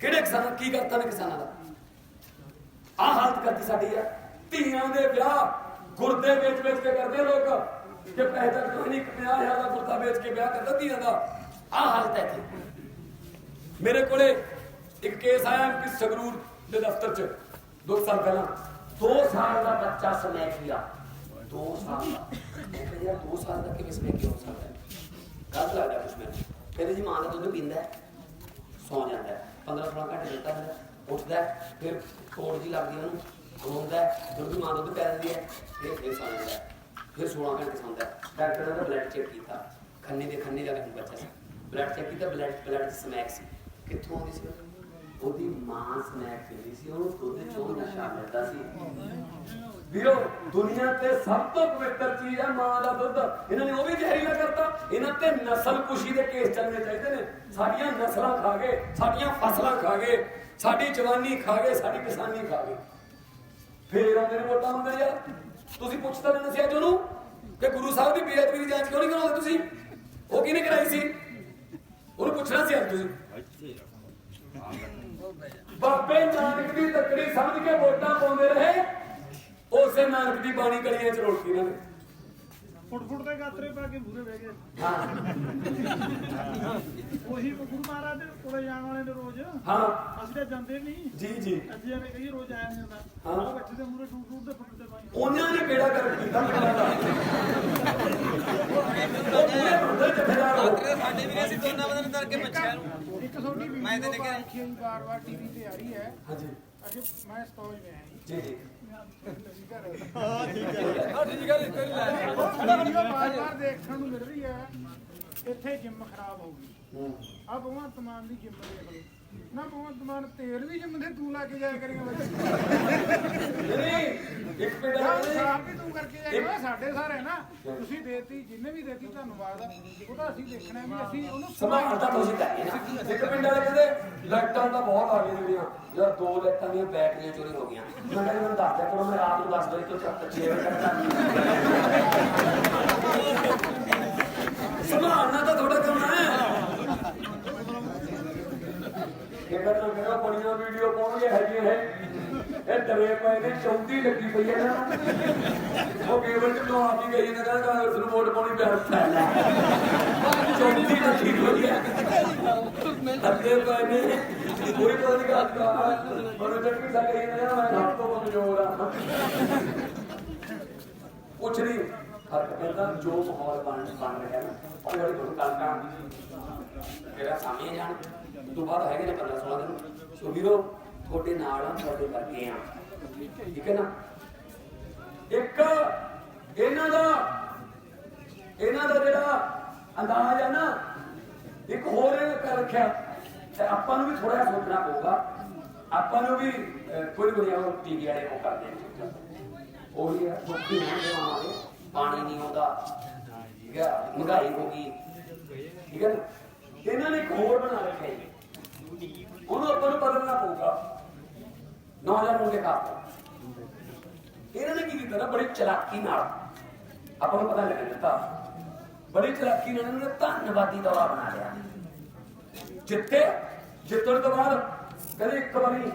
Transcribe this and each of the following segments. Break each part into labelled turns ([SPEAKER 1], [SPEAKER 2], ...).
[SPEAKER 1] ਕਿਹੜੇ ਕਿਸਾਨਾਂ ਕੀ ਕਰਤਾ ਨੇ ਕਿਸਾਨਾਂ ਦਾ? ਆਹ ਹਾਲਤ ਕਰਤੀ ਸਾਡੀ ਆ। ਧੀਆਂ ਦੇ ਵਿਆਹ ਗੁਰਦੇ ਵੇਚ ਵੇਚ ਕੇ ਕਰਦੇ ਆ ਲੋਕ। ਕਿ ਪੈਸੇ ਤੱਕ ਕੋਈ ਨਹੀਂ 50000 ਦਾ ਗੁਰਦਾ ਵੇਚ ਕੇ ਵਿਆਹ ਕਰਦਾ ਧੀਆਂ ਦਾ। ਆਹ ਹਾਲਤ ਹੈ ਇੱਥੇ। ਮੇਰੇ ਕੋਲੇ ਇੱਕ ਕੇਸ ਆਇਆ ਕਿ ਸੰਗਰੂਰ ਦੇ ਦਫ਼ਤਰ 'ਚ, ਦੋ ਸਾਲ ਪਹਿਲਾਂ। 2 ਸਾਲ ਦਾ ਬੱਚਾ ਸਮੈਕੀਆ 2 ਸਾਲ ਦਾ। ਮੈਂ ਕਿਹਾ 2 ਸਾਲ ਦਾ ਕਿਵੇਂ ਸਮੈਕੀਆ ਹੋ ਸਕਦਾ ਹੈ। ਗਲਤ ਲੱਗਦਾ ਕੁਛ ਮੈਨੂੰ ਕਹਿੰਦੇ ਜੀ ਮਾਂ ਦਾ ਦੁੱਧ ਪੀਂਦਾ ਸੌ ਜਾਂਦਾ 15 16 ਘੰਟੇ ਦਿੱਤਾ ਹੁੰਦਾ ਉੱਠਦਾ ਫਿਰ ਕੋੜ ਜੀ ਲੱਗਦੀ ਉਹਨੂੰ ਰੋਂਦਾ ਹੈ, ਦੁੱਧ ਮਾਂ ਦੁੱਧ ਪੈ ਦਿੰਦੀ ਹੈ ਫਿਰ ਫਿਰ ਸੌ ਜਾਂਦਾ ਫਿਰ 16 ਘੰਟੇ ਸੌਂਦਾ ਡਾਕਟਰ ਨੇ ਬਲੱਡ ਚੈੱਕ ਕੀਤਾ ਖੰਨੇ ਦੇ ਖੰਨੇ ਦਾ ਬੱਚਾ ਸੀ। ਬਲੱਡ ਚੈੱਕ ਕੀਤਾ ਬਲੱਡ ਬਲੱਡ ਸਮੈਕ ਸੀ। ਕਿੱਥੋਂ ਆਉਂਦੀ ਸੀ? ਉਹਦੀ ਮਾਂ ਸਮੈਕ ਪੀਂਦੀ ਸੀ ਉਹਨੂੰ ਦੁੱਧ ਚੋਂ ਨਸ਼ਾ ਮਿਲਦਾ ਸੀ। ਵੀਰੋ, ਦੁਨੀਆ ਤੇ ਸਭ ਤੋਂ ਪਵਿੱਤਰ ਚੀਜ਼ ਹੈ ਮਾਂ ਦਾ ਦੁੱਧ। ਇਹਨਾਂ ਨੇ ਉਹ ਵੀ ਜ਼ਹਿਰੀਲਾ ਕਰਤਾ। ਇਹਨਾਂ ਤੇ ਨਸਲ ਕੁਸ਼ੀ ਦੇ ਕੇਸ ਚੱਲਣੇ ਚਾਹੀਦੇ ਨੇ। ਸਾਡੀਆਂ ਨਸਲਾਂ ਖਾ ਗਏ, ਸਾਡੀਆਂ ਫਸਲਾਂ ਖਾ ਗਏ, ਸਾਡੀ ਜਵਾਨੀ ਖਾ ਗਏ, ਸਾਡੀ ਕਿਸਾਨੀ ਖਾ ਗਏ। ਫੇਰ ਆਉਂਦੇ ਨੇ ਵੋਟਾਂ ਹੁੰਦੇ ਯਾਰ ਤੁਸੀਂ ਪੁੱਛਦਾ ਰਹਿੰਦੇ ਸੀ ਅੱਜ ਉਹਨੂੰ ਕਿ ਗੁਰੂ ਸਾਹਿਬ ਦੀ ਬੇਅਦਬੀ ਦੀ ਜਾਂਚ ਕਿਉਂ ਨਹੀਂ ਕਰਾਉਂਦੇ ਤੁਸੀਂ? ਉਹ ਕਿਹਨੇ ਕਰਾਈ ਸੀ? ਉਹਨੂੰ ਪੁੱਛਣਾ ਸੀ ਅੱਜ ਤੁਸੀਂ। ਬਾਬੇ ਨਾਨਕ ਦੀ ਤਕੜੀ ਸਮਝ ਕੇ ਵੋਟਾਂ ਪਾਉਂਦੇ ਰਹੇ। ਉਸੇ ਨਾਨਕ ਦੀ ਬਾਣੀ ਗਲੀਆਂ ਚ ਰੋਲਤੀ ਇਹਨਾਂ ਨੇ
[SPEAKER 2] ਫੁੱਟ ਫੁੱਟ ਦੇ ਗਾਤਰੇ ਪਾ ਕੇ ਮੂਰੇ ਬਹਿ ਗਏ।
[SPEAKER 1] ਹਾਂ।
[SPEAKER 2] ਉਹੀ ਗੁਰੂ ਮਹਾਰਾਜ ਦੇ ਕੋਲੇ ਜਾਣ ਵਾਲੇ ਨੇ ਰੋਜ਼।
[SPEAKER 1] ਹਾਂ।
[SPEAKER 2] ਅਸੀਂ ਤਾਂ ਜਾਂਦੇ ਨਹੀਂ।
[SPEAKER 1] ਜੀ ਜੀ।
[SPEAKER 2] ਅੱਜ ਐਵੇਂ ਕਹੀ ਰੋਜ਼ ਆਇਆ ਨਹੀਂ
[SPEAKER 1] ਹਾਂ।
[SPEAKER 2] ਉਹ ਬੱਚੇ ਦੇ ਮੂਰੇ ਟੂਟ ਟੂਟ ਦੇ ਫੁੱਟ ਦੇ ਪਾਈ।
[SPEAKER 1] ਉਹਨਾਂ ਨੇ ਕਿਹੜਾ ਕਰ ਕੀਤਾ? ਪਿੰਡਾਂ ਦਾ। ਉਹ ਪੂਰੇ ਬੰਦੇ ਜਥੇਦਾਰ ਹੋ।
[SPEAKER 3] ਸਾਡੇ ਵੀਰੇ ਅਸੀਂ ਦੋਨਾਂ ਬੰਦੇ ਨੂੰ ਕਰਕੇ ਮੱਛਿਆ ਨੂੰ।
[SPEAKER 2] ਇੱਕ ਤੁਹਾਡੀ
[SPEAKER 3] ਮੈਂ ਤੇ
[SPEAKER 2] ਵੀਡੀਓ
[SPEAKER 3] ਦੇਖਿਆ।
[SPEAKER 2] ਦੇਖੀ ਬਾਰ ਬਾਰ ਟੀਵੀ ਤੇ ਆ ਰਹੀ ਹੈ।
[SPEAKER 1] ਹਾਂਜੀ।
[SPEAKER 2] ਅੱਜ ਮੈਂ ਸਟੋਜ में ਆਇਆ
[SPEAKER 1] ਜੀ।
[SPEAKER 2] ਵੀਡੀਓ ਦੇਖਣ ਨੂੰ ਮਿਲ ਰਹੀ ਹੈ। ਇੱਥੇ ਜਿੰਮ ਖਰਾਬ ਹੋ ਗਈ।
[SPEAKER 1] ਹੂੰ।
[SPEAKER 2] ਆ ਭਗਵੰਤ ਮਾਨ ਦੀ ਜਿੰਮ ਦੇਖ ਲਓ। ਨਾ ਭਗਵੰਤ ਮਾਨ ਤੇਲ ਵੀ ਜਿੰਮ ਦੇ ਤੂੰ ਲਾ ਕੇ ਜਾਇਆ ਕਰੇਗਾ ਬੱਚੇ
[SPEAKER 1] ਨਹੀਂ ਇੱਕ ਵਾਲੇ
[SPEAKER 2] ਸ਼ਰਾਬ ਵੀ ਤੂੰ ਕਰਕੇ ਜਾਏਗਾ ਸਾਡੇ ਸਾਰੇ ਨਾ ਤੁਸੀਂ ਦੇਤੀ ਜਿੰਨੇ ਵੀ ਦੇਤੀ ਧੰਨਵਾਦ ਉਹ ਤਾਂ ਅਸੀਂ ਦੇਖਣਾ ਵੀ ਅਸੀਂ ਉਹਨੂੰ
[SPEAKER 1] ਸੰਭਾਲਦਾ ਤੁਸੀਂ ਕਰੀਏ ਨਾ ਇੱਕ ਪਿੰਡ ਵਾਲੇ ਕਹਿੰਦੇ ਲਾਈਟਾਂ ਤਾਂ ਬਹੁਤ ਆ ਗਈਆਂ ਜਿਹੜੀਆਂ ਯਾਰ ਦੋ ਲਾਈਟਾਂ ਦੀਆਂ ਬੈਟਰੀਆਂ ਚੋਰੀ ਹੋ ਗਈਆਂ। ਮੈਂ ਕਹਿੰਦਾ ਮੈਨੂੰ ਦੱਸ ਦਿਆ ਕਰੋ ਮੈਂ ਰਾਤ ਨੂੰ 10 ਵਜੇ ਤੋਂ ਤੱਕ 6 ਵਜੇ ਤੱਕ ਸੰਭਾਲਣਾ ਤਾਂ ਤੁਹਾਡਾ ਕੰਮ ਹੈ ਇਹ ਬੜੀਆਂ ਵੀਡੀਓ ਪਾਉਣਗੇ ਹੈਗੀਆਂ ਹੈ ਇਹ ਡਰੇ ਪਏ ਨੇ, ਚੌਂਦੀ ਲੱਗੀ ਪਈ ਹੈ ਨਾ। ਉਹ ਕੇਵਲ ਚ ਤੋਂ ਆਪ ਹੀ ਗਈ ਨੇ ਕਹਿੰਦਾ ਕਾਂਗਰਸ ਨੂੰ ਵੋਟ ਪਾਉਣੀ ਪਿਆ ਚੌਂਦੀ ਲੱਗੀ ਪਈ ਹੈ। ਅੱਗੇ ਪਏ ਨੇ। ਕੋਈ ਪਤਾ ਨਹੀਂ ਗੱਲ ਕਰ ਪਰ ਜੱਟ ਸਾ ਕਹੀ ਨਾ ਮੈਂ ਸਭ ਤੋਂ ਕਮਜ਼ੋਰ ਆ। ਕੁਛ ਨਹੀਂ। ਫ਼ਰਕ ਪੈਂਦਾ ਜੋ ਮਾਹੌਲ ਬਣ ਬਣ ਰਿਹਾ ਨਾ, ਉਹ ਵਾਲੀ ਗੱਲ ਕਰਾਂ ਜਿਹੜਾ ਸਾਹਮਣੇ ਜਾਣ। ਤੋਂ ਬਾਅਦ ਹੈਗੇ ਨੇ 15 16 ਦਿਨ ਸੋ ਵੀਰੋ, ਤੁਹਾਡੇ ਨਾਲ ਆ, ਤੁਹਾਡੇ ਕਰਕੇ ਆ। ਠੀਕ ਹੈ ਨਾ? ਇੱਕ, ਇਹਨਾਂ ਦਾ ਇਹਨਾਂ ਦਾ ਜਿਹੜਾ ਅੰਦਾਜ਼ ਆ ਨਾ, ਇੱਕ ਹੋਰ ਕਰ ਰੱਖਿਆ। ਤੇ ਆਪਾਂ ਨੂੰ ਵੀ ਥੋੜਾ ਜਿਹਾ ਸੋਚਣਾ ਪਊਗਾ। ਆਪਾਂ ਨੂੰ ਵੀ ਕੋਈ ਕੋਈ ਉਹ ਟੀਵੀ ਵਾਲੇ ਉਹ ਕਰਦੇ ਨੇ ਉਹੀ ਹੈ ਦੁੱਖੀ ਹੋਣਗੇ ਆਵਾਂਗੇ ਪਾਣੀ ਨਹੀਂ ਆਉਂਦਾ। ਠੀਕ ਹੈ ਮਹਿੰਗਾਈ ਹੋ ਗਈ। ਠੀਕ ਹੈ ਨਾ? ਇਹਨਾਂ ਨੇ ਇੱਕ ਹੋਰ ਬਣਾ ਰੱਖਿਆ ਜੀ। ਉਹਨੂੰ ਆਪਾਂ ਨੂੰ ਬਦਲਣਾ ਪਊਗਾ। ਨੌਜਵਾਨ ਮੁੰਡੇ ਕਾਪ ਇਹਨਾਂ ਨੇ ਕੀ ਕੀਤਾ ਨਾ, ਬੜੀ ਚਲਾਕੀ ਨਾਲ, ਆਪਾਂ ਨੂੰ ਪਤਾ ਲੱਗ ਦਿੱਤਾ। ਬੜੀ ਚਲਾਕੀ ਨਾਲ ਇਹਨਾਂ ਨੇ ਧੰਨਵਾਦੀ ਦੌਰਾ ਬਣਾ ਲਿਆ। ਜਿੱਤੇ ਜਿੱਤਣ ਤੋਂ ਬਾਅਦ ਕਹਿੰਦੇ ਇੱਕ ਵਾਰੀ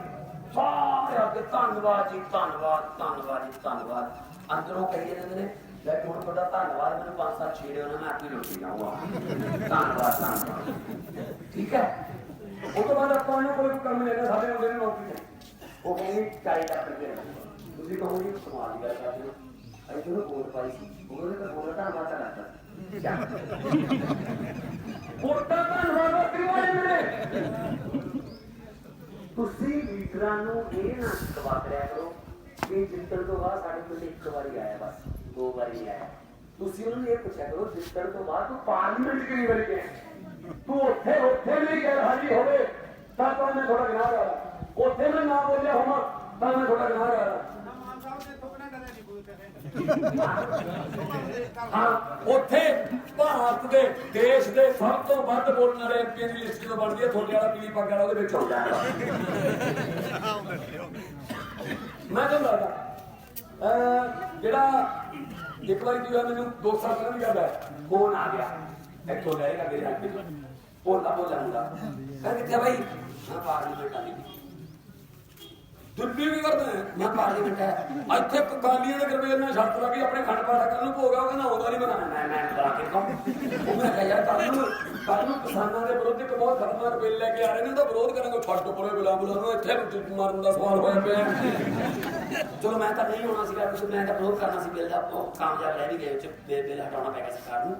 [SPEAKER 1] ਸਾਰੇ ਅੱਗੇ ਧੰਨਵਾਦ ਜੀ, ਧੰਨਵਾਦ ਧੰਨਵਾਦ ਜੀ, ਧੰਨਵਾਦ। ਅੰਦਰੋਂ ਕਹੀ ਜਾਂਦੇ ਨੇ, ਲੈ ਹੁਣ ਤੁਹਾਡਾ ਧੰਨਵਾਦ, ਮੈਨੂੰ ਪੰਜ ਸੱਤ ਛੇੜੇ ਉਹਨਾਂ ਮੈਂ ਆਪੇ ਲੁੱਟ ਜਾਊਂਗਾ ਧੰਨਵਾਦ ਧੰਨਵਾਦ। ਠੀਕ ਹੈ? ਉਹ ਤੋਂ ਬਾਅਦ ਆਪਾਂ ਨੂੰ ਕੋਈ ਕੰਮ ਨਹੀਂ ਲੈਣਾ ਸਾਡੇ ਮੁੰਡੇ ਨੇ ਨੌਕਰੀ। ਤੇ ਉਹ ਕਹਿੰਦੇ ਚਾਹੀਦਾ ਕਰਕੇ ਤੁਸੀਂ ਕਹੋਗੇ, ਸਮਾਜ ਦੀ ਗੱਲ ਕਰਦੇ ਹੋ। ਅਸੀਂ ਤੁਹਾਨੂੰ ਵੋਟ ਪਾਈ ਸੀ ਉਹ ਕਹਿੰਦੇ ਤਾਂ ਵੋਟ ਧੰਨਵਾਦ ਤਾਂ ਕਰਦਾ ਵੋਟਾਂ ਧੰਨਵਾਦ ਵਾਸਤੇ ਵਾਲੇ ਮੇਰੇ ਤੁਸੀਂ ਲੀਡਰਾਂ ਨੂੰ ਇਹ ਨਾ ਦਵਾ ਕਰਿਆ ਕਰੋ ਕਿ ਜਿੱਤਣ ਤੋਂ ਬਾਅਦ ਸਾਡੇ ਕੋਲ ਇੱਕ ਵਾਰੀ ਆਇਆ, ਬਸ, ਦੋ ਵਾਰੀ ਆਇਆ। ਤੁਸੀਂ ਉਹਨੂੰ ਇਹ ਪੁੱਛਿਆ ਕਰੋ, ਜਿੱਤਣ ਤੋਂ ਬਾਅਦ ਤੂੰ ਪਾਰਲੀਮੈਂਟ ਕਿੰਨੀ ਵਾਰੀ ਗਿਆ? ਤੂੰ ਉੱਥੇ ਉੱਥੇ ਵੀ ਗੈਰ ਹਾਜ਼ਰੀ ਹੋਵੇ, ਤਾਂ ਤਾਂ ਮੈਂ ਥੋੜਾ ਗੁਨਾਹ ਕਰਾਂ ਉੱਥੇ ਮੈਂ ਨਾ ਬੋਲਿਆ ਹੋਵਾਂ, ਤਾਂ ਮੈਂ ਥੋੜਾ ਗੁਨਾਹ ਕਰਾਂ
[SPEAKER 2] ਮਾਨ ਸਾਹਿਬ ਦੇ ਥੋੜਾ ਡਰਿਆ ਨਹੀਂ ਕੋਈ ਕਹੇ
[SPEAKER 1] ਹਾਂ, ਉੱਥੇ ਭਾਰਤ ਦੇ ਦੇਸ਼ ਦੇ ਸਭ ਤੋਂ ਵੱਧ ਬੋਲਣ ਵਾਲੇ ਐਮਪੀ ਦੀ ਲਿਸਟ ਜਦੋਂ ਬਣਦੀ ਹੈ, ਤੁਹਾਡੇ ਵਾਲਾ ਪੀਲੀ ਪੱਗ ਵਾਲਾ ਉਹਦੇ ਵਿੱਚ ਆਉਂਦਾ ਮੈਂ ਤੁਹਾਨੂੰ ਦੱਸਦਾ ਜਿਹੜਾ ਇੱਕ ਵਾਰੀ ਕੀ ਹੋਇਆ ਮੈਨੂੰ ਦੋ ਸਾਲ ਪਹਿਲਾਂ ਦੀ ਗੱਲ ਹੈ ਫੋਨ ਆ ਗਿਆ। ਇੱਥੋਂ ਲੈਗਾ ਮੇਰੇ ਹੱਥ ਵਿੱਚ ਭੋਲਾ ਕਹਿੰਦਾ, ਕਿੱਥੇ ਆ ਬਾਈ? ਮੈਂ ਪਾਰਲੀਮੈਂਟ ਆ ਦਿੱਲੀ ਵੀ ਕਰਦਾ ਹੈ। ਮੈਂ ਪਾਰਲੀਮੈਂਟ ਹੈ। ਇੱਥੇ ਕਾਲੀਆਂ ਦੇ ਗਰਬੇਰ ਨਾਲ ਸ਼ਰਤ ਲੱਗੀ ਆਪਣੇ ਖੰਡ ਪਾਠ ਕਰਨ ਨੂੰ ਭੋਗਾ ਉਹ ਕਹਿੰਦਾ ਆਉਂਦਾ ਨਹੀਂ ਬਣਾਣਾ ਮੈਂ ਮੈਂ ਬਣਾ ਕੇ ਕੰਮ ਉਹ ਮੈਂ ਕਿਹਾ ਯਾਰ ਕੱਲ ਨੂੰ ਕੱਲ ਨੂੰ ਕਿਸਾਨਾਂ ਦੇ ਵਿਰੁੱਧ ਇੱਕ ਬਹੁਤ ਖਤਰਨਾਕ ਬਿੱਲ ਲੈ ਕੇ ਆ ਰਹੇ ਨੇ ਉਹਦਾ ਵਿਰੋਧ ਕਰਾਂਗੇ ਛੱਡ ਪਰੇ ਬੁਲਾ ਬੁਲਾ ਨੂੰ ਇੱਥੇ ਮਾਰਨ ਦਾ ਸਵਾਲ ਹੋਇਆ ਪਿਆ। ਚਲੋ ਮੈਂ ਤਾਂ ਨਹੀਂ ਹੋਣਾ ਸੀਗਾ ਕੁਝ ਮੈਂ ਤਾਂ ਵਿਰੋਧ ਕਰਨਾ ਸੀ ਬਿੱਲ ਦਾ। ਉਹ ਕਾਮਯਾਬ ਰਹਿ ਨਹੀਂ ਗਏ ਉੱਚ ਬਿੱਲ ਹਟਾਉਣਾ ਪੈ ਗਿਆ ਸਰਕਾਰ ਨੂੰ।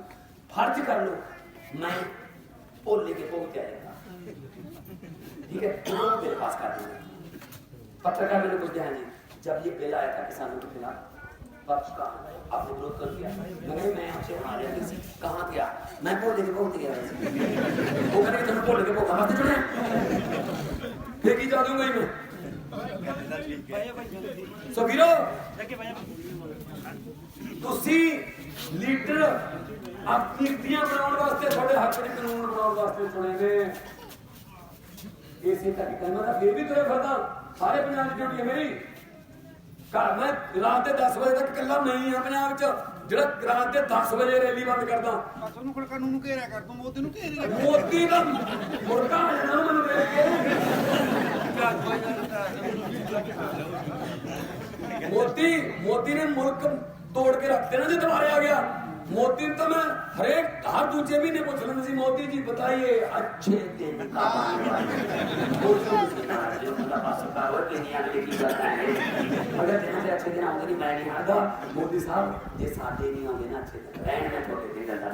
[SPEAKER 1] ਫਰਜ਼ ਕਰ ਲਓ ਮੈਂ ਉਹ ਲੈ ਕੇ ਪਹੁੰਚ ਗਿਆ ਠੀਕ ਹੈ ਉਹ ਬਿੱਲ ਪਾਸ ਕਰ ਦਿੰਦਾ पत्रकार मेरे कुछ ध्यान नहीं जब ये बिल आया था किसानों के खिलाफ पक्ष का आपने विरोध कर दिया मगर मैं आपसे हारे किसी कहाँ गया मैं बोल देके बहुत गया वैसे। वो कहने तुम बोल देके बहुत हमारे जुड़े फिर की जा दूंगा ही मैं सो वीरो ਤੁਸੀਂ ਲੀਡਰ ਆਪਣੀ ਨੀਤੀਆਂ ਬਣਾਉਣ ਵਾਸਤੇ ਤੁਹਾਡੇ ਹੱਕ ਦੇ ਕਾਨੂੰਨ ਬਣਾਉਣ ਵਾਸਤੇ ਚੁਣੇ ਨੇ ਇਸੇ ਕਰਕੇ ਕਹਿੰਦਾ ਤਾਂ ਫਿਰ ਵੀ ਤੁਰੇ ਫਿਰਦਾ ਸਾਰੇ ਪੰਜਾਬ ਦੀ ਡਿਊਟੀ ਹੈ ਮੇਰੀ। ਘਰ ਮੈਂ ਰਾਤ ਦੇ 10 ਵਜੇ ਤੱਕ ਇਕੱਲਾ ਨਹੀਂ ਆ ਪੰਜਾਬ 'ਚ ਜਿਹੜਾ ਰਾਤ ਦੇ 10 ਵਜੇ ਰੈਲੀ ਬੰਦ ਕਰਦਾ।
[SPEAKER 2] ਬਸ ਉਹਨੂੰ ਕੋਲ ਕਾਨੂੰਨ ਨੂੰ ਘੇਰਿਆ ਕਰ ਦੂੰ ਮੋਦੀ ਨੂੰ ਘੇਰੀ ਰੱਖ
[SPEAKER 1] ਮੋਦੀ ਦਾ ਮੁਰਗਾ ਆ ਜਾਣਾ ਮੈਨੂੰ ਦੇਖ ਕੇ। ਮੋਦੀ ਮੋਦੀ ਨੇ ਮੁਲਕ ਤੋੜ ਕੇ ਰੱਖ ਦੇਣਾ ਜੇ ਦੁਬਾਰੇ ਆ ਗਿਆ। ਮੋਦੀ ਨੂੰ ਤਾਂ ਮੈਂ ਹਰੇਕ ਹਰ ਦੂਜੇ ਮਹੀਨੇ ਪੁੱਛ ਲੈਂਦਾ ਸੀ ਮੋਦੀ ਜੀ ਬਤਾਈਏ ਅੱਛੇ ਦਿਨ ਕਾ ਅਗਰ ਜਿਹਨਾਂ ਦੇ ਅੱਛੇ ਦਿਨ ਆਉਂਦੇ ਨਹੀਂ ਮੈਂ ਨਹੀਂ ਹਾਰਦਾ ਮੋਦੀ ਸਾਹਿਬ ਜੇ ਸਾਡੇ ਨਹੀਂ ਆਉਂਦੇ ਨਾ ਅੱਛੇ ਦਿਨ ਰਹਿਣ ਮੈਂ ਤੁਹਾਡੇ ਦਿਨ ਦਾ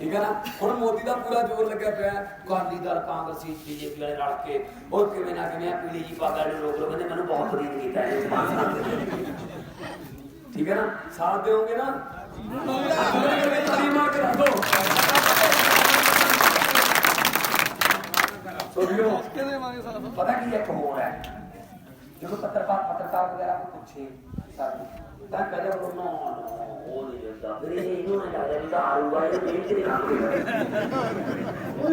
[SPEAKER 1] ਠੀਕ ਹੈ ਨਾ? ਹੁਣ ਮੋਦੀ ਦਾ ਪੂਰਾ ਜ਼ੋਰ ਲੱਗਿਆ ਪਿਆ। ਅਕਾਲੀ ਦਲ ਕਾਂਗਰਸੀ ਬੀਜੇਪੀ ਵਾਲੇ ਰਲ ਕੇ। ਉਹ ਕਿਵੇਂ ਨਾ ਕਿਵੇਂ ਪੀਲੀ ਜੀ ਪਾਗਲ ਨੂੰ ਰੋਕ ਲੋ ਕਹਿੰਦੇ ਮੈਨੂੰ ਬਹੁਤ ਰੀਤ ਕੀਤਾ ਹੈ ਇਸ ਪੰਜ ਸਾਲ ਦੇ ਵਿੱਚ। ਠੀਕ ਹੈ ਨਾ? ਸਾਥ ਦਿਓਗੇ ਨਾ? ਤਾਲੀ ਮਾਰ ਕੇ ਰੱਖੋ ਸੋ ਵੀਰੋ ਪਤਾ ਕੀ ਇੱਕ ਹੋਰ ਹੈ ਜਦੋਂ ਪੱਤਰਕਾਰ ਪੱਤਰਕਾਰ ਵਗੈਰਾ ਨੂੰ ਪੁੱਛੇ ਸਾਨੂੰ ਤਾਂ ਕਹਿੰਦੇ ਉਹ ਨਾ ਉਹ ਨਹੀਂ ਜਾਂਦਾ ਫਿਰ ਇਹ ਇਹਨੂੰ ਨਾ ਲੱਗਦਾ ਵੀ ਤਾਂ ਆਊਗਾ ਇਹ ਦੇਖ ਕੇ ਕੰਮ ਉਹ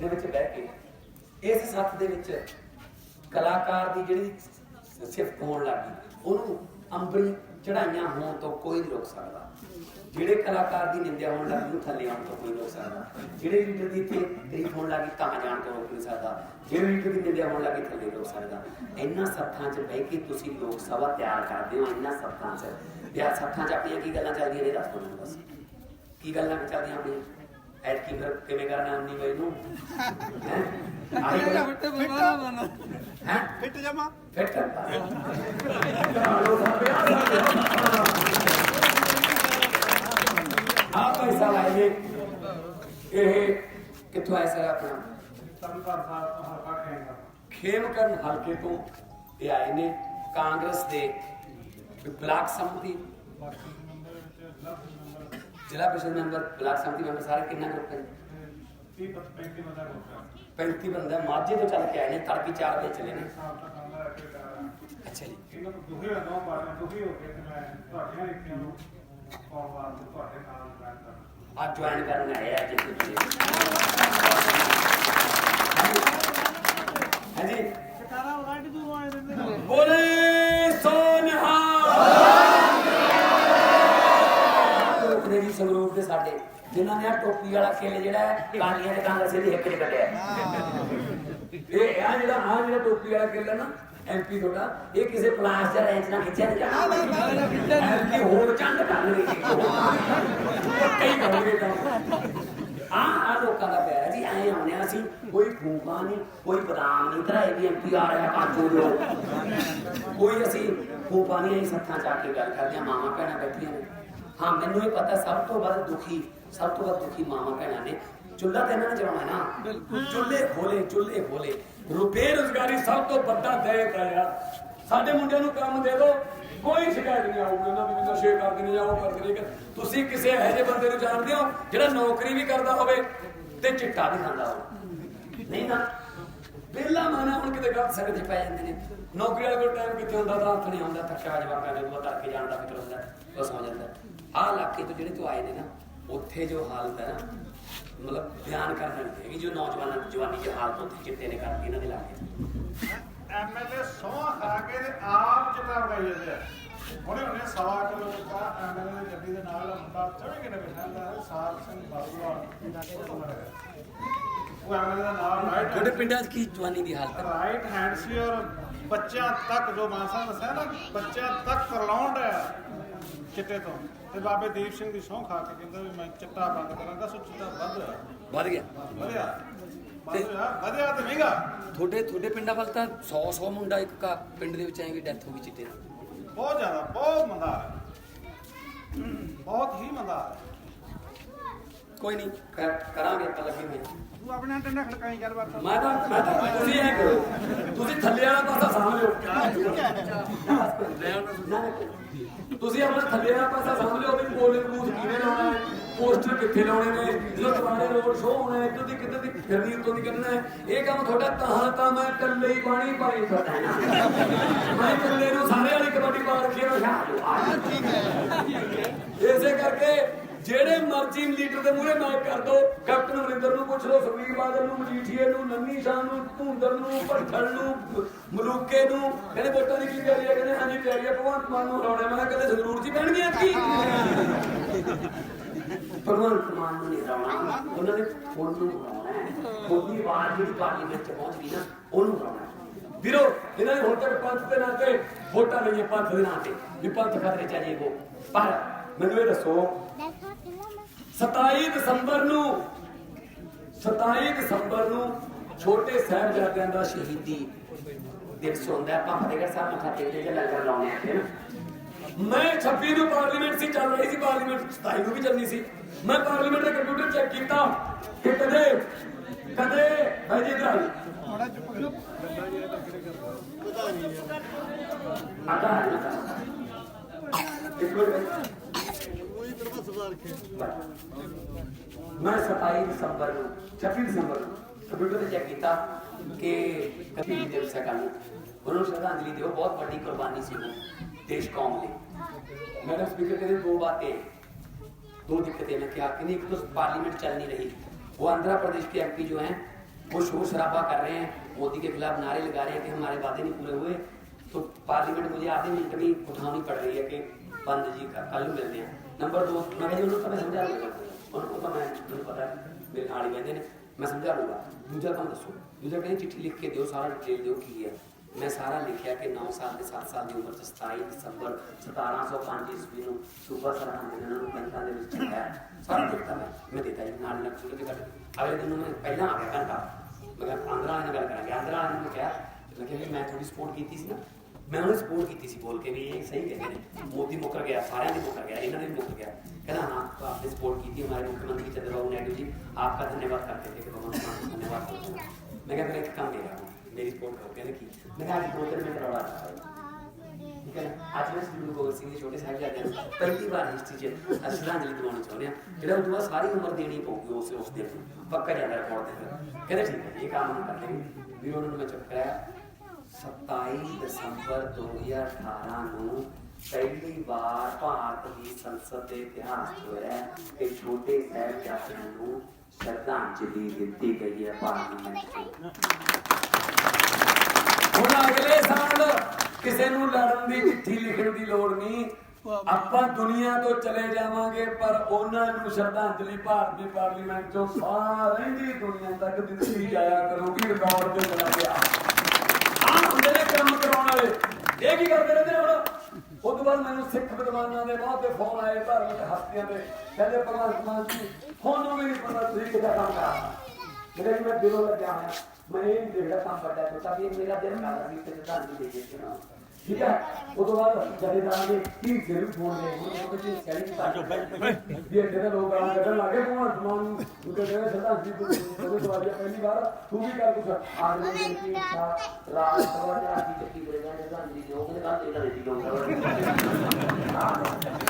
[SPEAKER 1] ਦੇ ਵਿੱਚ ਬਹਿ ਕੇ, ਇਸ ਸੱਤ ਦੇ ਵਿੱਚ ਕਲਾਕਾਰ ਦੀ ਜਿਹੜੀ ਸਿਫਤ ਹੋਣ ਲੱਗੀ ਉਹਨੂੰ ਅੰਬਰੀ ਚੜਾਈਆਂ ਹੋਣ ਤੋਂ ਕੋਈ ਨਹੀਂ ਰੋਕ ਸਕਦਾ। ਜਿਹੜੇ ਕਲਾਕਾਰ ਦੀ ਨਿੰਦਿਆ ਹੋਣ ਲੱਗੀ ਉਹਨੂੰ ਥੱਲੇ ਆਉਣ ਤੋਂ ਕੋਈ ਰੋਕ ਸਕਦਾ। ਜਿਹੜੇ ਲੀਡਰ ਦੀ ਇੱਥੇ ਤਾਰੀਫ ਹੋਣ ਲੱਗੀ ਤਾਂ ਜਾਣ ਤੋਂ ਰੋਕ ਨਹੀਂ ਸਕਦਾ। ਜਿਹੜੇ ਲੀਡਰ ਦੀ ਨਿੰਦਿਆ ਹੋਣ ਲੱਗੀ ਥੱਲੇ ਰੋਕ ਸਕਦਾ। ਇੰਨਾ ਸੱਥਾਂ 'ਚ ਬਹਿ ਕੇ ਤੁਸੀਂ ਲੋਕ ਸਭਾ ਤਿਆਰ ਕਰਦੇ ਹੋ ਇੰਨਾ ਸੱਥਾਂ 'ਚ। ਵਿਆਹ ਸੱਥਾਂ 'ਚ ਆਪਣੀਆਂ ਕੀ ਗੱਲਾਂ ਚੱਲਦੀਆਂ ਨੇ, ਦੱਸ ਦਿਓ ਮੈਨੂੰ ਬਸ ਕੀ ਗੱਲਾਂ ਚੱਲਦੀਆਂ ਆਪਣੀਆਂ? ਐਤਕੀ ਫਿਰ ਕਿਵੇਂ ਕਰਨਾ 19 ਵਜੇ ਨੂੰ? ਹੈ? ਹੈ?
[SPEAKER 2] ਫਿੱਟ ਜਮਾ।
[SPEAKER 1] ਫਿੱਟ ਕਰਦਾ ਆ ਪੈਸਾ ਲਾਈਏ। ਇਹ ਕਿੱਥੋਂ ਆਇਆ ਸਰ ਆਪਣਾ?
[SPEAKER 2] ਸੰਤਾਂ ਸਾਹਿਬ ਤੋਂ ਹਲਕਾ ਖੇਗਾ
[SPEAKER 1] ਖੇਮਕਰਨ ਹਲਕੇ ਤੋਂ ਇਹ ਆਏ ਨੇ ਕਾਂਗਰਸ ਦੇ ਬਲਾਕ ਸੰਮਤੀ। ਜ਼ਿਲ੍ਹਾ ਪ੍ਰੀਸ਼ਦ ਮੈਂਬਰ, ਬਲਾਕ ਸੰਮਤੀ ਮੈਂਬਰ ਸਾਰੇ ਕਿੰਨਾ ਗਰੁੱਪ ਹੈ
[SPEAKER 2] 30 35 ਬੰਦਾ ਹੋਗਾ
[SPEAKER 1] 35 ਬੰਦਾ ਮਾਝੇ ਤੋਂ ਚੱਲ ਕੇ ਆਏ ਨੇ, ਤੜਕੇ 4 ਵਜੇ ਚਲੇ ਨੇ।
[SPEAKER 2] ਸਾਫ਼ ਤਾਂ ਕੰਮ ਦਾ ਰੱਖੇ ਕਰ
[SPEAKER 1] ਅੱਛਾ ਜੀ।
[SPEAKER 2] ਇਹਨਾਂ ਤੋਂ ਦੁਖੀ ਹੋਇਆ ਦੋ ਬਾਰੇ ਦੁਖੀ ਹੋ ਕੇ ਤੇ ਮੈਂ ਤੁਹਾਡੀਆਂ ਰੀਤੀਆਂ ਨੂੰ ਕੌਮ ਵਾਸਤੇ ਤੁਹਾਡੇ ਨਾਲ ਮੈਂ ਕਰਨਾ
[SPEAKER 1] ਅੱਜ ਜੁਆਇਨ ਕਰਨ ਆਏ ਆ ਜਿੱਥੇ ਤੁਸੀਂ। ਹਾਂਜੀ
[SPEAKER 2] ਸਰਕਾਰਾਂ ਵਾਈਟ ਦੂਰੋਂ ਆਏ ਦਿੰਦੇ
[SPEAKER 1] ਬੋਲੇ ਸੋਨਹਾ ਟੋਕਰੇ ਜੀ ਸੰਗਰੂਰ ਦੇ ਸਾਡੇ ਜਿਨ੍ਹਾਂ ਨੇ ਆ ਟੋਪੀ ਵਾਲਾ ਖੇਲ ਜਿਹੜਾ ਕਾਲੀਆਂ ਤੇ ਕਾਂਗਰਸ ਦੇ ਹਿੱਕ 'ਚ ਕੱਢਿਆ। ਇਹ ਆ ਜਿਹੜਾ ਆ ਜਿਹੜਾ ਟੋਪੀ ਵਾਲਾ ਖੇਲ ਨਾ ਐਮਪੀ ਤੁਹਾਡਾ ਇਹ ਕਿਸੇ ਪਲਾਸ ਜਾਂ ਰੈਂਚ ਨਾਲ ਖਿੱਚਿਆ ਜਾਣਾ। ਐਮਪੀ ਹੋਰ ਚੰਦ ਕਰਨਗੇ ਕਈ ਕਰਨਗੇ ਕੰਮ ਆ ਆ ਲੋਕਾਂ ਦਾ ਪਿਆਰ ਹੈ ਜੀ ਐ ਆਉਣੇ ਆ ਅਸੀਂ ਕੋਈ ਫੂਕਾ ਨਹੀਂ ਕੋਈ ਬਦਾਮ ਨਹੀਂ ਇਹ ਵੀ ਐਮਪੀ ਆ ਰਿਹਾ ਕਾਜੂ ਲੋ ਕੋਈ ਅਸੀਂ ਫੂਕਾ ਨਹੀਂ ਅਸੀਂ ਸੱਥਾਂ ਚ ਆ ਕੇ ਗੱਲ ਕਰਦੇ ਆ ਮਾਵਾਂ ਭੈਣਾਂ ਬੈਠੀਆਂ ਨੇ। ਹਾਂ ਮੈਨੂੰ ਇਹ ਪਤਾ ਸਭ ਤੋਂ ਵੱਧ ਦੁਖੀ ਸਭ ਤੋਂ ਵੱਧ ਦੁਖੀ ਮਾਵਾਂ ਭੈਣਾਂ ਨੇ। ਚੁੱਲ੍ਹਾ ਤੇ ਇਹਨਾਂ ਨੇ ਜਲਾਉਣਾ ਨਾ। ਚੁੱਲ੍ਹੇ ਖੋਲੇ ਚੁੱਲ੍ਹੇ ਖੋਲੇ। ਰੁਪਏ ਰੁਜ਼ਗਾਰੀ ਸਭ ਤੋਂ ਵੱਡਾ ਦੈਤ ਹੈ ਯਾਰ ਸਾਡੇ ਮੁੰਡਿਆਂ ਨੂੰ ਕੰਮ ਦੇ ਦਿਓ ਕੋਈ ਸ਼ਿਕਾਇਤ ਨਹੀਂ ਆਊਗੀ ਉਹਨਾਂ ਦੀ ਵੀ ਨਸ਼ੇ ਕਰਦੇ ਨੇ ਜਾਂ ਉਹ ਕਰਦੇ ਨੇ। ਕਿ ਤੁਸੀਂ ਕਿਸੇ ਇਹੋ ਜਿਹੇ ਬੰਦੇ ਨੂੰ ਜਾਣਦੇ ਹੋ ਜਿਹੜਾ ਨੌਕਰੀ ਵੀ ਕਰਦਾ ਹੋਵੇ ਤੇ ਚਿੱਟਾ ਵੀ ਖਾਂਦਾ ਹੋਵੇ। ਨਹੀਂ ਨਾ ਪਹਿਲਾ ਮਾਨਾ ਹੁਣ ਕਿਤੇ ਸੰਗਤ 'ਚ ਪੈ ਜਾਂਦੇ ਨੇ। ਨੌਕਰੀ ਵਾਲੇ ਕੋਲ ਟਾਈਮ ਕਿੱਥੇ ਹੁੰਦਾ? ਤਾਂ ਹੱਥ ਨਹੀਂ ਆਉਂਦਾ। ਥੱਕਿਆ ਜਵਾਕਾਂ ਦੇ ਕੋਲ ਤੜਕੇ ਜਾਣ ਦਾ ਫਿਕਰ ਹੁੰਦਾ। ਬਸ ਹੋ ਜਾਂਦਾ। ਆਹ ਇਲਾਕੇ ਤੋਂ ਜਿਹੜੇ ਤੋਂ ਆਏ ਨੇ ਨਾ ਉੱਥੇ ਜੋ ਹਾਲਤ ਹੈ ਮਤਲਬ ਬਿਆਨ ਕਰਨਾ ਨਹੀਂ ਹੈਗੀ ਜੋ ਨੌਜਵਾਨਾਂ ਦੀ ਜਵਾਨੀ ਦੀ ਹਾਲਤ ਉੱਥੇ ਚਿੱਟੇ ਨੇ ਕਰਤੀ ਇਹਨਾਂ ਦੇ ਲਾਗੇ।
[SPEAKER 2] ਐਮਐਲਏ ਸੌਂ ਖਾ ਕੇ ਤੇ ਆਪ ਚਿੱਟਾ ਵਗਾਈ ਜਾਂਦੇ ਆ ਹੁਣੇ ਹੁਣੇ ਸਵਾ ਕਿਲੋ ਚਿੱਟਾ ਐਮਐਲਏ ਦੀ ਗੱਡੀ ਦੇ ਨਾਲ ਮੁੰਡਾ 24 ਘੰਟੇ ਬੈਠਾ ਹੁੰਦਾ ਹੈ ਸਾਧ ਸਿੰਘ ਬਾਬੂਆ ਉਹ ਐਮਐਲਏ ਦਾ ਨਾਮ ਰਾਈਟ
[SPEAKER 1] ਤੁਹਾਡੇ ਪਿੰਡਾਂ 'ਚ ਕੀ ਜਵਾਨੀ ਦੀ ਹਾਲਤ ਹੈ?
[SPEAKER 2] ਰਾਈਟ ਹੈਂਡ ਸੀ ਔਰ ਬੱਚਿਆਂ ਤੱਕ ਜੋ ਮਾਨਸਾ ਦੱਸਿਆ ਨਾ ਬੱਚਿਆਂ ਤੱਕ ਕਰਲਾਉਣ ਰਿਹਾ ਚਿੱਟੇ ਤੋਂ। ਤੇ ਬਾਬੇ ਦੀਪ ਸਿੰਘ ਦੀ ਸਹੁੰ ਖਾ ਕੇ ਕਹਿੰਦਾ ਵੀ ਮੈਂ ਚਿੱਟਾ ਬੰਦ ਕਰਾਂਗਾ ਸੋ ਚਿੱਟਾ ਵੱਧ ਹੋਇਆ?
[SPEAKER 1] ਵੱਧ ਗਿਆ।
[SPEAKER 2] ਵਧਿਆ? ਵੱਧ ਹੋਇਆ? ਵਧਿਆ ਤੇ ਮਹਿੰਗਾ।
[SPEAKER 1] ਤੁਹਾਡੇ ਤੁਹਾਡੇ ਪਿੰਡਾਂ ਵੱਲ ਤਾਂ 100 100 ਮੁੰਡਾ ਇੱਕ ਕਾ ਪਿੰਡ ਦੇ ਵਿੱਚ ਐਂ ਡੈਥ ਹੋ ਗਈ ਚਿੱਟੇ ਨਾਲ
[SPEAKER 2] ਬਹੁਤ ਜ਼ਿਆਦਾ ਬਹੁਤ ਮੰਦਾ ਹੈ ਬਹੁਤ ਹੀ ਮੰਦਾ ਹੈ।
[SPEAKER 1] ਕੋਈ ਨਹੀਂ ਕਰ- ਕਰਾਂਗੇ ਆਪਾਂ ਲੱਗੇ ਹੋਏ ਹਾਂ।
[SPEAKER 2] ਤੂੰ ਆਪਣੇ ਟੰਡਾ ਖੜਕਾਈ ਗੱਲਬਾਤ
[SPEAKER 1] ਮੈਂ ਤਾਂ ਮੈਂ ਤਾਂ ਤੁਸੀਂ ਐ ਕਰੋ। ਤੁਸੀਂ ਥੱਲੇ ਵਾਲਾ ਪਾਸਾ ਸਾਂਭ ਲਿਓ ਤੁਸੀਂ। ਆਪਣਾ ਥੱਲੇ ਵਾਲਾ ਪਾਸਾ ਸਾਂਭ ਲਿਓ ਵੀ ਪੋਲਿੰਗ ਬੂਥ ਕਿਵੇਂ ਲਾਉਣਾ ਹੈ? ਪੋਸਟਰ ਕਿੱਥੇ ਲਾਉਣੇ ਨੇ? ਜਦੋਂ ਤੁਹਾਡੇ ਰੋਡ ਸ਼ੋਅ ਹੋਣਾ ਹੈ ਇੱਧਰ ਦੀ ਕਿੱਧਰ ਦੀ ਫਿਰਨੀ ਉੱਤੋਂ ਦੀ ਕੱਢਣਾ ਹੈ? ਇਹ ਕੰਮ ਤੁਹਾਡਾ ਤਾਂ ਤਾਂ ਮੈਂ ਇਕੱਲੇ ਹੀ ਬਾਣੀ ਪਾਈ ਤੁਹਾਡਾ। ਮੈਂ ਇਕੱਲੇ ਨੂੰ ਸਾਰੇ ਵਾਲੀ ਕਬੱਡੀ ਪਾ ਰੱਖੀ ਹੈ। ਠੀਕ ਹੈ। ਇਸੇ ਕਰਕੇ ਜਿਹੜੇ ਮਰਜ਼ੀ ਲੀਡਰ ਦੇ ਮੂਹਰੇ ਮੈਚ ਕਰ ਦੋ। ਕੈਪਟਨ ਅਮਰਿੰਦਰ ਨੂੰ ਪੁੱਛ ਲਓ ਸੁਖਬੀਰ ਬਾਦਲ ਨੂੰ ਮਜੀਠੀਏ ਨੂੰ ਨੰਨੀ ਸ਼ਾਹ ਨੂੰ ਭੁੰਦਰ ਨੂੰ ਭੱਠਲ ਨੂੰ ਮਲੂਕੇ ਨੂੰ। ਕਹਿੰਦੇ ਵੋਟਾਂ ਦੀ ਕੀ ਤਿਆਰੀ ਹੈ ਕਹਿੰਦੇ ਹਾਂਜੀ ਤਿਆਰੀ ਹੈ ਭਗਵੰਤ ਮਾਨ ਨੂੰ ਹਰਾਉਣਾ। ਮੈਂ ਕਿਹਾ ਕਦੇ ਸੰਗਰੂਰ ਚ ਹੀ ਪੈਣਗੀਆਂ ਕੀ? ਭਗਵੰਤ ਮਾਨ ਨੂੰ ਨਹੀਂ ਹਰਾਉਣਾ। ਉਹਨਾਂ ਨੇ ਫੋਨ ਨੂੰ ਹਰਾਉਣਾ ਹੈ। ਉਹਦੀ ਆਵਾਜ਼ ਜਿਹੜੀ ਪਾਰਲੀਮੈਂਟ ਚ ਪਹੁੰਚ ਗਈ ਨਾ ਉਹਨੂੰ ਹਰਾਉਣਾ। ਵੀਰੋ ਇਹਨਾਂ ਨੇ ਹੁਣ ਤੱਕ ਪੰਥ ਦੇ ਨਾਂ ਤੇ ਵੋਟਾਂ ਲਈਆਂ ਪੰਥ ਦੇ ਨਾਂ ਤੇ। ਵੀ ਪੰਥ ਖਤਰੇ ਚ ਆ ਜੇ ਉਹ ਪਰ ਮੈਨੂੰ ਇਹ ਦੱਸੋ 27 ਦਸੰਬਰ ਨੂੰ 27 ਦਸੰਬਰ ਨੂੰ ਛੋਟੇ ਸਾਹਿਬਜ਼ਾਦਿਆਂ ਦਾ ਸ਼ਹੀਦੀ ਦਿਵਸ ਹੁੰਦਾ ਆਪਾਂ ਫਤਿਹਗੜ੍ਹ ਸਾਹਿਬ ਮੱਥਾ ਟੇਕਦੇ ਤੇ ਲੰਗਰ ਲਾਉਂਦੇ ਆ ਮੈਂ 26 ਨੂੰ ਪਾਰਲੀਮੈਂਟ ਸੀ, ਚੱਲ ਰਹੀ ਸੀ ਪਾਰਲੀਮੈਂਟ 27 ਨੂੰ ਵੀ ਚੱਲਣੀ ਸੀ। ਮੈਂ ਪਾਰਲੀਮੈਂਟ ਦਾ ਕੰਪਿਊਟਰ ਚੈੱਕ ਕੀਤਾ ਕਿ ਕਦੇ ਕਦੇ, ਭਾਈ ਜੀ ਇਧਰ
[SPEAKER 2] ਥੋੜਾ ਚੁੱਪ ਕਰੋ
[SPEAKER 1] ਆਤਾ ਹੈ। ਨਾ ਇੱਕ ਮਿੰਟ। ਮੈਂ 27 ਦਸੰਬਰ ਨੂੰ मैं सताई दिसंबर, छब्बीस दिसंबर कंप्यूटर चेक किया कि कभी उन्होंने श्रद्धांजलि दी बहुत बड़ी कुर्बानी देश कौम ने मैडम स्पीकर कहते दो बातें, दो दिक्कतें मैं क्या एक तो पार्लियामेंट चल नहीं रही। वो आंध्र प्रदेश के एमपी जो हैं, वो शोर शराबा कर रहे हैं। मोदी के खिलाफ नारे लगा रहे हैं कि हमारे वादे नहीं पूरे हुए। तो पार्लियामेंट मुझे आधे मिनट में उठानी पड़ रही है कि बंद जी का, कल मिलते हैं। नंबर दो, मैं कहीं उनको मैं समझा लूँगा? उनको मैं तुम्हें पता है, मेरे आड़ी बहने ने मैं समझा लूँगा। दूजा कम दसो। दूजा कहीं चिट्ठी लिख के दो, सारा डिटेल दो की है, मैं सारा लिखा कि नौ साल के सात साल की उम्र से सताई दिसंबर सतारह सौ पाँच ईस्वी में सुबह सर हम पंचानवे में चलाया सारा देखता मैं मैं देता ही नाल लग चुके अगले दिन मैं पहला आ गया घंटा। मैं आंध्रा ने गल करा आंध्रा ने क्या मैं थोड़ी सपोर्ट की थी ना ਮੈਂ ਕਿਹਾ ਵੀ ਮੈਂ ਤੁਹਾਡੀ ਸਪੋਰਟ ਕੀਤੀ ਸੀ ਨਾ ਮੈਂ ਉਹਨੂੰ ਸਪੋਰਟ ਕੀਤੀ ਸੀ ਬੋਲ ਕੇ ਵੀ ਇਹ ਸਹੀ ਕਹਿੰਦੇ ਨੇ ਮੋਦੀ ਮੁੱਕਰ ਗਿਆ ਸਾਰਿਆਂ ਦੇ ਮੁੱਕਰ ਗਿਆ ਇਹਨਾਂ ਦੇ ਵੀ ਮੁੱਕਰ ਗਿਆ ਕਹਿੰਦਾ हाँ तो आपने सपोर्ट की थी हमारे मुख्यमंत्री चंद्रबाबू नायडू जी आपका धन्यवाद करते थे कि भगवान मान को धन्यवाद करते हैं। मैं क्या फिर एक काम दे रहा हूँ मेरी सपोर्ट करो कहने की मैं कहा आज दो तीन मिनट रौला ठीक है ना ਅੱਜ ਮੈਂ ਸ੍ਰੀ ਗੁਰੂ ਗੋਬਿੰਦ ਸਿੰਘ ਜੀ ਛੋਟੇ ਸਾਹਿਬਜ਼ਾਦੇ ਨੂੰ ਪਹਿਲੀ ਵਾਰ ਹਿਸਟਰੀ 'ਚ ਅਸੀਂ ਸ਼ਰਧਾਂਜਲੀ ਦਿਵਾਉਣੀ ਚਾਹੁੰਦੇ ਹਾਂ ਜਿਹੜਾ ਉਹ ਤੋਂ ਬਾਅਦ ਸਾਰੀ ਉਮਰ ਦੇਣੀ ਪਊਗੀ ਉਸ ਉਸ ਦਿਨ ਨੂੰ ਪੱਕਾ ਜਾਂਦਾ ਰਿਕਾਰਡ ਤੇ ਫਿਰ ਕਹਿੰਦੇ ਠੀਕ ਹੈ ਜੀ, ਇਹ ਕੰਮ ਨੂੰ ਕਰ ਲੈਂਗੇ ਵੀ ਉਹਨਾਂ ਨੂੰ ਮੈਂ ਚੁੱਪ ਕਰਾਇਆ 27 ਦਸੰਬਰ 2018 ਨੂੰ ਪਹਿਲੀ ਵਾਰ ਭਾਰਤ ਦੀ ਸੰਸਦ ਦੇ ਇਤਿਹਾਸ ਹੋਇਆ ਕਿ ਛੋਟੇ ਸਾਹਿਬਜ਼ਾਦਿਆਂ ਨੂੰ ਸ਼ਰਧਾਂਜਲੀ ਦਿੱਤੀ ਗਈ ਹੈ ਪਾਰਲੀਮੈਂਟ ਹੁਣ ਅਗਲੇ ਸਾਲ ਕਿਸੇ ਨੂੰ ਲੜਨ ਦੀ ਚਿੱਠੀ ਲਿਖਣ ਦੀ ਲੋੜ ਨਹੀਂ। ਆਪਾਂ ਦੁਨੀਆ ਤੋਂ ਚਲੇ ਜਾਵਾਂਗੇ, ਪਰ ਉਹਨਾਂ ਨੂੰ ਸ਼ਰਧਾਂਜਲੀ ਭਾਰਤੀ ਪਾਰਲੀਮੈਂਟ ਚੋਂ ਸਾਰੀ ਦੀ ਦੁਨੀਆ ਤੱਕ ਦਿੱਤੀ ਜਾਇਆ ਕਰੂਗੀ, ਰਿਕਾਰਡ ਤੇ ਚਲਾ ਗਿਆ। ਨੇ ਵਾਲੇ ਇਹ ਕੀ ਕਰਦੇ ਰਹਿੰਦੇ ਨੇ ਹੁਣ? ਉਸ ਬਾਅਦ ਮੈਨੂੰ ਸਿੱਖ ਵਿਦਵਾਨਾਂ ਦੇ ਬਹੁਤ ਤੇ ਫੋਨ ਆਏ ਧਾਰਮਿਕ ਹਸਤੀਆਂ ਦੇ ਕਹਿੰਦੇ ਭਗਵੰਤ ਮਾਨ ਜੀ ਤੁਹਾਨੂੰ ਵੀ ਨਹੀਂ ਪਤਾ ਤੁਸੀਂ ਕਿਹਦਾ ਕੰਮ ਕਰਨਾ ਮੇਰੇ ਮੈਂ ਦਿਲੋਂ ਲੱਗਿਆ ਹੋਇਆ। ਮੈਂ ਇਹ ਨੀ ਦੇਖਦਾ ਕੰਮ ਵੱਡਾ ਛੋਟਾ ਵੀ ਮੇਰਾ ਦਿਲ ਕਰਦਾ ਵੀ ਤੇ ਤਾਂ ਦੇ ਦੇ ਠੀਕ ਹੈ? ਤੋਂ ਬਾਅਦ ਜਥੇਦਾਰਾਂ ਦੇ ਕੀ ਸਿਰ ਫੋਨ ਦੇ ਉਹ ਵਿੱਚ ਸੈਲਿੰਗ ਤਾਂ ਜੋ ਵੀ ਇਹ ਜਿਹੜੇ ਲੋਕ ਆ ਕੱਢਣ ਲੱਗੇ ਭਗਵੰਤ ਮਾਨ ਨੂੰ ਉਹ ਕਹਿੰਦੇ ਸਰਦਾਰ ਜੀ ਉਹਦੇ ਦਵਾਜਾ ਪਹਿਲੀ ਵਾਰ ਤੂੰ ਵੀ ਕਰ ਕੁਛ। ਆਜ ਦੇ ਕੀ ਰਾਤ ਸਵਾ ਦੇ ਆਦੀ ਚੱਕੀ ਕਰੇ ਜਾਂਦੇ ਸਰਦਾਰ ਜੀ ਉਹਦੇ ਨਾਲ ਤੇ ਦੇ ਦਿੱਤੀ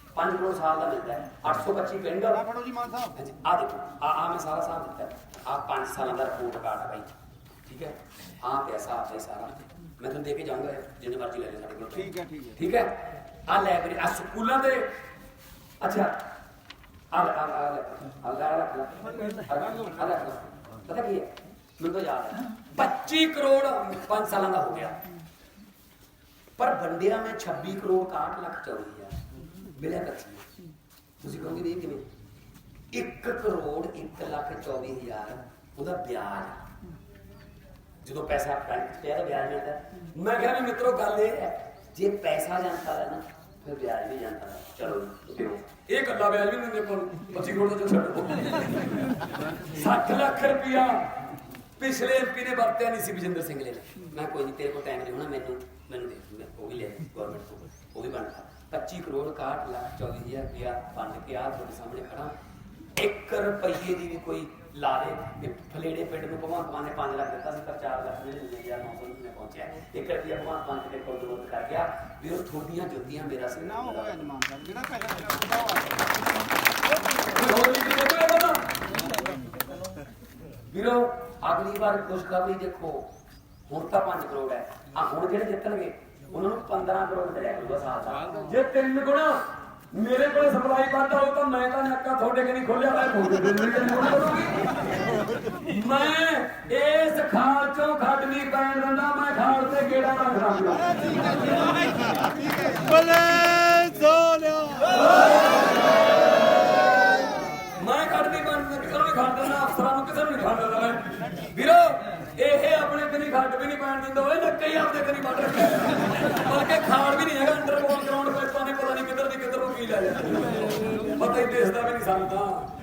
[SPEAKER 1] ਪੰਜ ਕਰੋੜ ਸਾਲ ਦਾ ਮਿਲਦਾ ਹੈ। 825 ਪਿੰਡ।
[SPEAKER 2] ਆ ਫੜੋ ਜੀ ਮਾਨ ਸਾਹਿਬ।
[SPEAKER 1] ਆ ਆ ਆ ਮੈਂ ਸਾਰਾ ਸਾਹ ਦਿੱਤਾ ਆ 5 ਸਾਲਾਂ ਦਾ ਰਿਪੋਰਟ ਕਾਰਡ ਹੈ ਠੀਕ ਹੈ? ਆ ਪੈਸਾ ਆਪੇ ਸਾਰਾ ਮੈਂ ਤੁਹਾਨੂੰ ਦੇ ਕੇ ਜਾਊਂਗਾ ਜਿੰਨੇ ਮਰਜ਼ੀ ਲੈ ਲਓ
[SPEAKER 2] ਠੀਕ ਹੈ ਠੀਕ ਹੈ।
[SPEAKER 1] ਠੀਕ ਹੈ? ਆ ਲਾਇਬ੍ਰੇਰੀ ਆ ਸਕੂਲਾਂ ਦੇ ਅੱਛਾ। ਆ ਆ ਆ ਆ ਰੱਖ ਲੈ। ਪਤਾ ਕੀ ਹੈ? ਮੈਨੂੰ ਤਾਂ ਯਾਦ ਹੈ। 25 ਕਰੋੜ ਪੰਜ ਸਾਲਾਂ ਦਾ ਹੋ ਗਿਆ। ਪਰ ਬੰਦਿਆਂ ਮੈਂ 26 ਕਰੋੜ 61 ਲੱਖ ਚੋਰੀ ਆ ਮਿਲਿਆ ਕੱਚੀ ਤੁਸੀਂ ਕਹੋਗੇ ਨਹੀਂ ਕਿਵੇਂ? 1 ਕਰੋੜ 1 ਲੱਖ 24 ਹਜ਼ਾਰ ਉਹਦਾ ਵਿਆਜ ਜਦੋਂ ਪੈਸਾ ਬੈਂਕ 'ਚ ਪਿਆ ਤਾਂ ਵਿਆਜ ਮਿਲਦਾ। ਮੈਂ ਕਿਹਾ ਵੀ ਮਿੱਤਰੋ, ਗੱਲ ਇਹ ਹੈ, ਜੇ ਪੈਸਾ ਜਾਂਦਾ ਹੈ ਨਾ, ਫਿਰ ਵਿਆਜ ਵੀ ਜਾਂਦਾ ਹੈ ਚਲੋ ਇਹ ਕੱਲਾ ਵਿਆਜ ਵੀ ਨਹੀਂ ਦਿੰਦੇ ਕੋਲ 25 ਕਰੋੜ ਦਾ ਛੱਡੋ 60 ਲੱਖ ਰੁਪਇਆ। ਪਿਛਲੇ ਐਮਪੀ ਨੇ ਵਰਤਿਆ ਨਹੀਂ ਸੀ ਵਿਜੇਂਦਰ ਸਿੰਘ ਨੇ। ਮੈਂ ਕੋਈ ਨਹੀਂ ਤੇਰੇ ਕੋਲ ਟਾਈਮ ਨਹੀਂ ਹੋਣਾ, ਮੈਨੂੰ ਮੈਨੂੰ ਦੇ ਦੂੰਗਾ ਉਹ ਵੀ ਲੈ ਗਵਰਨਮੈਂਟ ਤੋਂ ਉਹ ਵੀ ਬਣਦਾ 25 ਕਰੋੜ 61 ਲੱਖ 24 ਹਜ਼ਾਰ ਰੁਪਇਆ ਵੰਡ ਕੇ ਆ ਤੁਹਾਡੇ ਸਾਹਮਣੇ ਖੜਾ। 1 ਰੁਪਏ ਦੀ ਵੀ ਕੋਈ ਲਾ ਦੇ ਤੇ ਫਲੇੜੇ ਪਿੰਡ ਨੂੰ ਭਗਵੰਤ ਮਾਨ ਨੇ 5 ਲੱਖ ਦਿੱਤਾ ਸੀ ਪਰ 4 ਲੱਖ ਦੇ 900 ਨੂੰ ਪਹੁੰਚਿਆ। 1 ਰੁਪਿਆ ਭਗਵੰਤ ਮਾਨ ਦੇ ਕੋਲ ਦੋਤ ਕਰ ਗਿਆ ਵੀ ਉਹ ਥੋੜੀਆਂ ਜੁੱਤੀਆਂ ਮੇਰਾ ਸੀ
[SPEAKER 2] ਨਾ ਹੋ ਗਿਆ ਮਾਨ ਸਾਹਿਬ ਜਿਹੜਾ
[SPEAKER 1] ਕੋਈ ਪਤਾ ਵੀਰੋ ਅਗਲੀ ਵਾਰ ਖੁਸ਼ਖਬਰੀ ਦੇਖੋ ਹੁਣ ਤਾਂ 5 ਕਰੋੜ ਹੈ। ਆ ਹੁਣ ਜਿਹੜੇ ਜਿੱਤਣਗੇ? ਉਹਨਾਂ ਨੂੰ 15 ਕਰੋੜ ਮਿਲਿਆ ਕਰੂਗਾ ਸਾਲ ਦਾ। ਜੇ ਤਿੰਨ ਗੁਣਾ ਮੇਰੇ ਕੋਲ ਸਪਲਾਈ ਵੱਧ ਹੋ ਤਾਂ ਮੈਂ ਤਾਂ ਨੱਕਾ ਤੁਹਾਡੇ ਕਿ ਨਹੀਂ ਖੋਲਿਆ ਹੋਇਆ ਤੁਹਾਡੇ ਦੇ ਕਰੂੰਗੀ ਮੈਂ ਇਸ ਖਾਲ ਚੋਂ ਖੱਡ ਨਹੀਂ ਪੈਣ ਦਿੰਦਾ ਮੈਂ ਖਾਲ ਤੇ ਰੱਖਦਾ
[SPEAKER 2] ਬਲੇ ਸੋਲਿਆ
[SPEAKER 1] ਮੈਂ ਖੱਡ ਨਹੀਂ ਪੈਣ ਦਿੰਦਾ ਕਿਸੇ ਨੂੰ ਨਹੀਂ ਖੱਡ ਦਿੰਦਾ ਅਫਸਰਾਂ ਨੂੰ ਕਿਸੇ ਨੂੰ ਨਹੀਂ ਖੱਡ ਦਿੰਦਾ। ਮੈਂ ਆਪਣੇ ਵੀ ਨਹੀਂ ਪੈਣ ਦਿੰਦਾ ਓਏ, ਨੱਕੇ ਹੀ ਆਪਦੇ ਤੇ ਵੱਢ ਰੱਖਿਆ। ਬਲਕਿ ਖਾਲ ਵੀ ਨਹੀਂ ਹੈਗਾ ਅੰਡਰਗਰਾਉਂਡ ਗਰਾਊਂਡ ਪੈਪਾਂ ਨੇ ਪਤਾ ਨਹੀਂ ਕਿੱਧਰ ਦੀ ਕਿੱਧਰ ਨੂੰ ਕੀ ਲੈ ਜਾਂਦੇ ਪਤਾ ਹੀ ਦਿਸਦਾ ਵੀ ਨਹੀਂ ਸਾਨੂੰ ਤਾਂ।